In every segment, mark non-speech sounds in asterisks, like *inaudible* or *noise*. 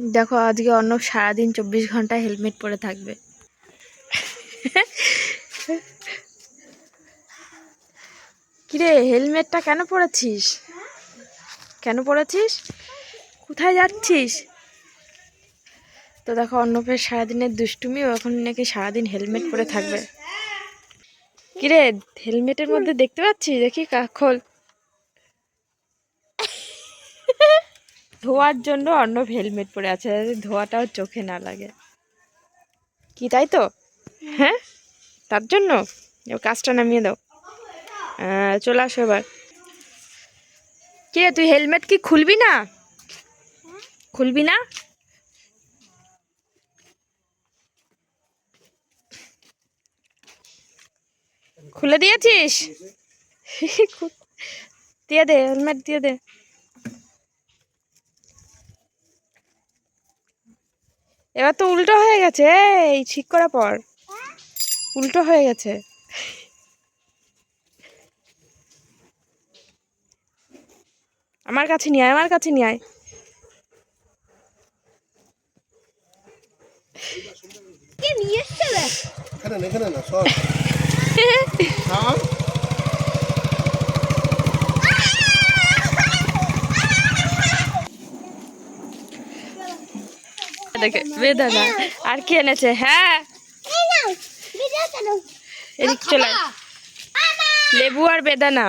দেখো, আজকে অর্ণব সারাদিন চব্বিশ ঘণ্টা হেলমেট পরে থাকবে। কিরে, হেলমেটটা কেন পরেছিস? কেন পরেছিস? কোথায় যাচ্ছিস? তো দেখো, অর্ণবের সারাদিনের দুষ্টুমি এখন নাকি সারাদিন হেলমেট পরে থাকবে। কিরে, হেলমেটের মধ্যে দেখতে পাচ্ছিস? দেখি খোল। ধোয়ার জন্য অর্ণব হেলমেট পরে আছে ধোয়াটাও চোখে না লাগে। কি তাই তো? হ্যাঁ? তার জন্য? কাজটা নামিয়ে দাও। চলে আসো এবার। কি, তুই হেলমেট কি খুলবি না? খুলবি না? খুলে দিয়েছিস? *laughs* দিয়ে দে হেলমেট দিয়ে দে। এবার তো উল্টো হয়ে গেছে এই ঠিক করা পর। উল্টো হয়ে গেছে। আমার কাছে নিয়ে আয় আমার কাছে নিয়ে আয়। এখানে না এখানে না সব *laughs* দেখে বেদানা। আর কি এনেছে? হ্যাঁ। এদিক চলে লেবু আর বেদানা।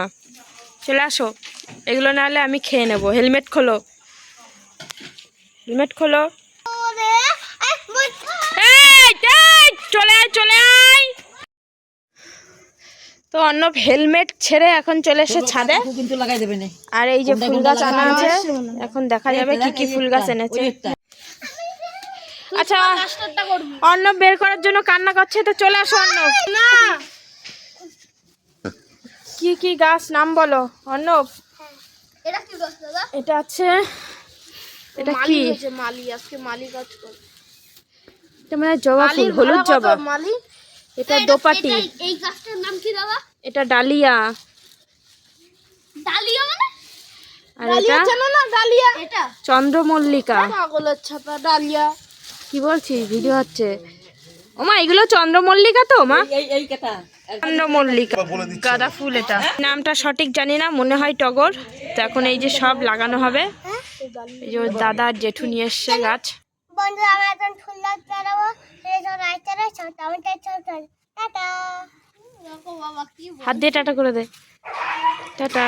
চলে আসো। এগুলো না হলে আমি খেয়ে নেব। হেলমেট খোলো। হেলমেট খোলো। চলে আয় চলে আয়। তো অর্ণব হেলমেট ছেড়ে এখন চলে এসে ছাদে। আর এই যে ফুল গাছ আনা আছে এখন দেখা যাবে কি কি ফুল গাছ এনেছে। আচ্ছা অর্ণব বের করার জন্য কান্না করছে তো চলে আসো অর্ণব। কি কি গাছ নাম বলো অর্ণব? এটা কি গাছ দাদা? এটা আছে এটা কি? মালি আজকে মালি গাছ এটা মানে জবা ফুল হলুদ জবা। মালি। এটা দোপাটি। এই গাছটার নাম কি দাদা? এটা ডালিয়া। ডালিয়া মানে? আর এটা? জানো না ডালিয়া? এটা চন্দ্রমল্লিকা। পাগলের ছাতা ডালিয়া। কি বলছিস? ভিডিও হচ্ছে। ওমা এগুলো চন্দ্রমল্লিকা তো মা? এই এই কেটা। চন্দ্রমল্লিকা। গাঁদা ফুল এটা। নামটা সঠিক জানি না মনে হয় টগর। তো এখন এই যে সব লাগানো হবে। এই যে দাদা জেঠু নিয়ে এসছে গাছ। বন্ধু আমরা এখন ফুল টাটা। হাত দিয়ে টাটা করে দে। টাটা।